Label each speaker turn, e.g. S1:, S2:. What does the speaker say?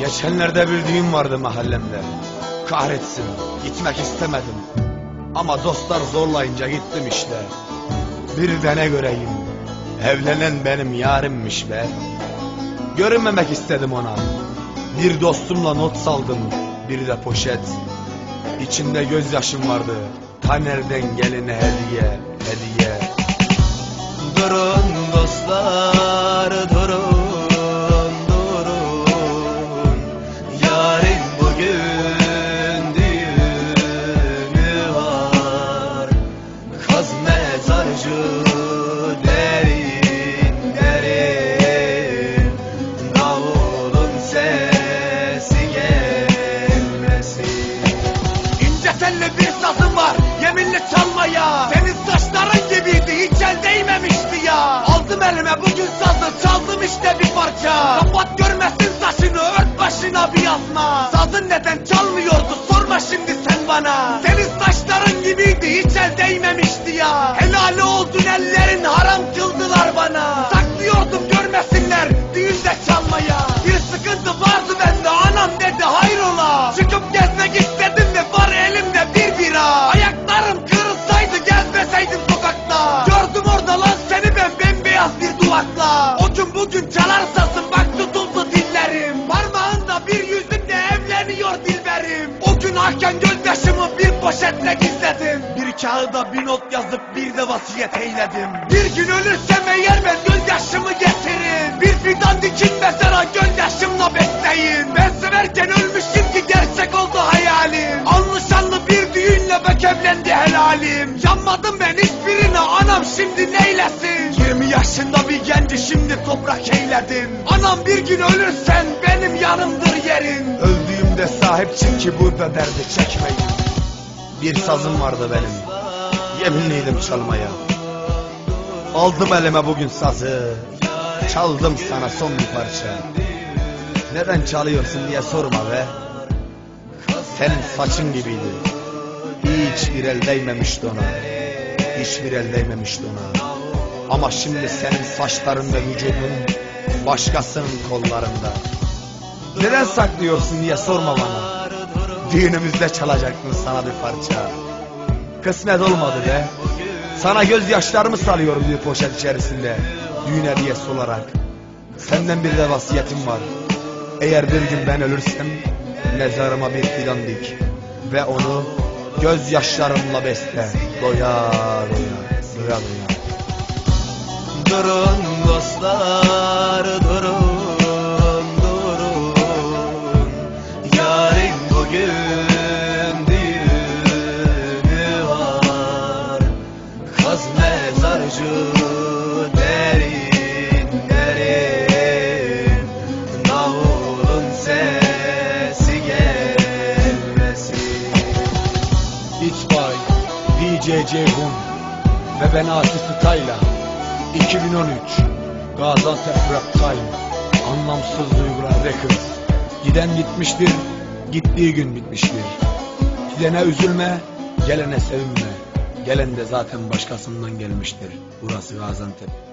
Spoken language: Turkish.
S1: Geçenlerde bir düğün vardı mahallemde. Kahretsin, gitmek istemedim. Ama dostlar zorlayınca gittim işte. Bir de ne göreyim, evlenen benim yarimmiş be. Görünmemek istedim ona. Bir dostumla not saldım, bir de poşet. İçinde gözyaşım vardı, Taner'den geline hediye, hediye.
S2: Durun dostlar
S1: Sazın neden çalmıyordu? Sorma şimdi kağıda bir not yazıp bir de vasiyet eyledim. Bir gün ölürsem eğer ben gözyaşımı getirin Bir fidan dikin mesela gözyaşımla besleyin Ben severken ölmüşüm ki gerçek oldu hayalim. Anlı bir düğünle bak evlendi helalim. Yanmadım ben hiçbirine anam şimdi neylesin? 20 yaşında bir genci şimdi toprak eyledim. Anam bir gün ölürsen benim yanımdır yerin. Öldüğümde sahip çık ki burada derdi çekmeyin. Bir sazım vardı benim Yeminliydim çalmaya. Aldım elime bugün sazı. Çaldım sana son bir parça. Neden çalıyorsun diye sorma be. Senin saçın gibiydi. Hiçbir el değmemişti ona. Hiçbir el değmemişti ona. Ama şimdi senin saçların ve vücudun Başkasının kollarında. Neden saklıyorsun diye sorma bana. Düğünümüzde çalacaktın sana bir parça Kısmet olmadı be. Sana gözyaşlarımı salıyorum bir poşet içerisinde. Düğün hediyesi olarak. Senden bir de vasiyetim var. Eğer bir gün ben ölürsem Mezarıma bir fidan dik Ve onu gözyaşlarımla besle. Doya doya Doya doya.
S2: Durun dostlar durun durun. Yarın bugün mezarcı derin derin. Davulun sesi gelmesin.
S1: It's by DJ Ve ben Atif Tutay'la 2013 Gaziantep Rap Time Anlamsız Duygular Records Giden gitmiştir Gittiği gün bitmiştir. Gidene üzülme Gelene sevinme Gelen de zaten başkasından gelmiştir. Burası Gaziantep